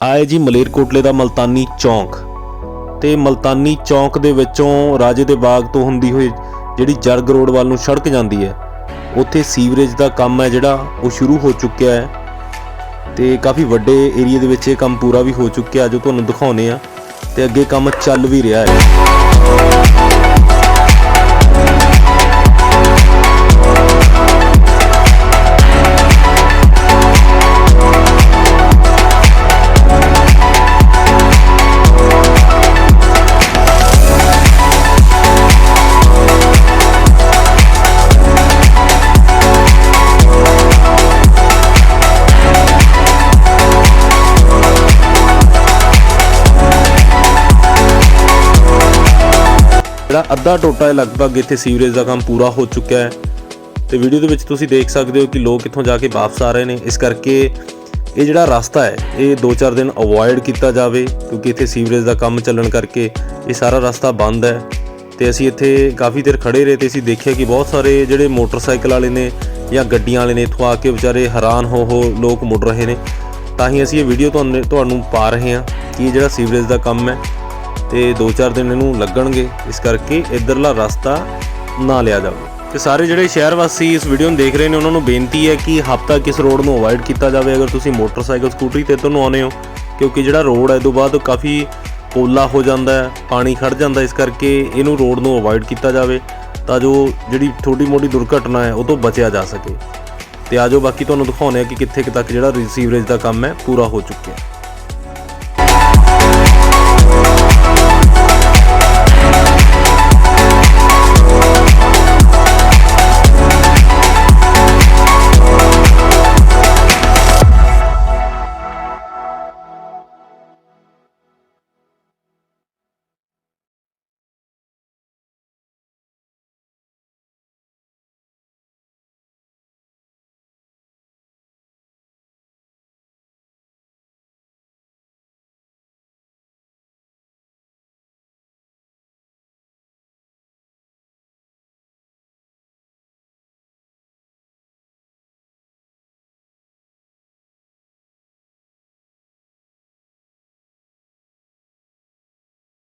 ਆਏ ਜੀ ਮਲੇਰਕੋਟਲੇ ਦਾ ਮਲਤਾਨੀ ਚੌਂਕ। ਤੇ ਮਲਤਾਨੀ ਚੌਂਕ ਦੇ ਵਿੱਚੋਂ ਰਾਜੇ ਦੇ ਬਾਗ ਤੋਂ ਹੁੰਦੀ ਹੋਈ ਜਿਹੜੀ ਜਰਗ ਰੋਡ ਵੱਲ ਨੂੰ ਸੜਕ ਜਾਂਦੀ ਹੈ, ਉੱਥੇ ਸੀਵਰੇਜ ਦਾ ਕੰਮ ਹੈ ਜਿਹੜਾ, ਉਹ ਸ਼ੁਰੂ ਹੋ ਚੁੱਕਿਆ ਹੈ। ਤੇ ਕਾਫੀ ਵੱਡੇ ਏਰੀਆ ਦੇ ਵਿੱਚ ਇਹ ਕੰਮ ਪੂਰਾ ਵੀ ਹੋ ਚੁੱਕਿਆ ਜੋ ਤੁਹਾਨੂੰ ਦਿਖਾਉਨੇ ਆ ਤੇ ਅੱਗੇ ਕੰਮ ਚੱਲ ਵੀ ਰਿਹਾ ਹੈ। ਜਿਹੜਾ ਅੱਧਾ ਟੋਟਾ ਹੈ ਲਗਭਗ ਇੱਥੇ ਸੀਵਰੇਜ ਦਾ ਕੰਮ ਪੂਰਾ ਹੋ ਚੁੱਕਿਆ ਹੈ। ਤੇ ਵੀਡੀਓ ਦੇ ਵਿੱਚ ਤੁਸੀਂ ਦੇਖ ਸਕਦੇ ਹੋ ਕਿ ਲੋਕ ਇੱਥੋਂ ਜਾ ਕੇ ਵਾਪਸ ਆ ਰਹੇ ਨੇ। ਇਸ ਕਰਕੇ ਇਹ ਜਿਹੜਾ ਰਸਤਾ ਹੈ, ਇਹ 2-4 ਦਿਨ ਅਵੋਇਡ ਕੀਤਾ ਜਾਵੇ, ਕਿਉਂਕਿ ਇੱਥੇ ਸੀਵਰੇਜ ਦਾ ਕੰਮ ਚੱਲਣ ਕਰਕੇ ਇਹ ਸਾਰਾ ਰਸਤਾ ਬੰਦ ਹੈ। ਤੇ ਅਸੀਂ ਇੱਥੇ ਕਾਫੀ ਦੇਰ ਖੜੇ ਰਹੇ ਤੇ ਅਸੀਂ ਦੇਖਿਆ ਕਿ ਬਹੁਤ ਸਾਰੇ ਜਿਹੜੇ ਮੋਟਰਸਾਈਕਲ ਵਾਲੇ ਨੇ ਜਾਂ ਗੱਡੀਆਂ ਵਾਲੇ ਨੇ, ਇੱਥੋਂ ਆ ਕੇ ਵਿਚਾਰੇ ਹੈਰਾਨ ਹੋ ਹੋ ਲੋਕ ਮੁੜ ਰਹੇ ਨੇ। ਤਾਂ ਹੀ ਅਸੀਂ ਇਹ ਵੀਡੀਓ ਤੁਹਾਨੂੰ ਤੁਹਾਨੂੰ ਪਾ ਰਹੇ ਹਾਂ ਕਿ ਇਹ ਜਿਹੜਾ ਸੀਵਰੇਜ ਦਾ ਕੰਮ ਹੈ ਤੇ 2-4 ਦਿਨ ਇਹਨੂੰ ਲੱਗਣਗੇ। ਇਸ ਕਰਕੇ ਇਧਰਲਾ ਰਸਤਾ ਨਾ ਲਿਆ ਜਾਵੇ। ਤੇ ਸਾਰੇ ਜਿਹੜੇ ਸ਼ਹਿਰ ਵਾਸੀ ਇਸ ਵੀਡੀਓ ਨੂੰ ਦੇਖ ਰਹੇ ਨੇ, ਉਹਨਾਂ ਨੂੰ ਬੇਨਤੀ ਹੈ ਕਿ ਹਫਤਾ ਕਿਸ ਰੋਡ ਨੂੰ ਅਵੋਇਡ ਕੀਤਾ ਜਾਵੇ। ਅਗਰ ਤੁਸੀਂ ਮੋਟਰਸਾਈਕਲ, ਸਕੂਟਰੀ ਤੇ ਇੱਧਰ ਨੂੰ ਆਉਂਦੇ ਹੋ, ਕਿਉਂਕਿ ਜਿਹੜਾ ਰੋਡ ਹੈ, ਇਹ ਤੋਂ ਬਾਅਦ ਕਾਫੀ ਪੋਲਾ ਹੋ ਜਾਂਦਾ ਹੈ, ਪਾਣੀ ਖੜ ਜਾਂਦਾ ਇਸ ਕਰਕੇ ਇਹਨੂੰ ਰੋਡ ਨੂੰ ਅਵੋਇਡ ਕੀਤਾ ਜਾਵੇ ਤਾਂ ਜੋ ਜਿਹੜੀ ਛੋਟੀ ਮੋਟੀ ਦੁਰਘਟਨਾ ਹੈ, ਉਹ ਤੋਂ ਬਚਿਆ ਜਾ ਸਕੇ। ਤੇ ਆਜੋ ਬਾਕੀ ਤੁਹਾਨੂੰ ਦਿਖਾਉਂਦੇ ਆ ਕਿ ਕਿੱਥੇ ਕੁ ਤੱਕ ਜਿਹੜਾ ਸੀਵਰੇਜ ਦਾ ਕੰਮ ਹੈ, ਪੂਰਾ ਹੋ ਚੁੱਕਿਆ ਹੈ।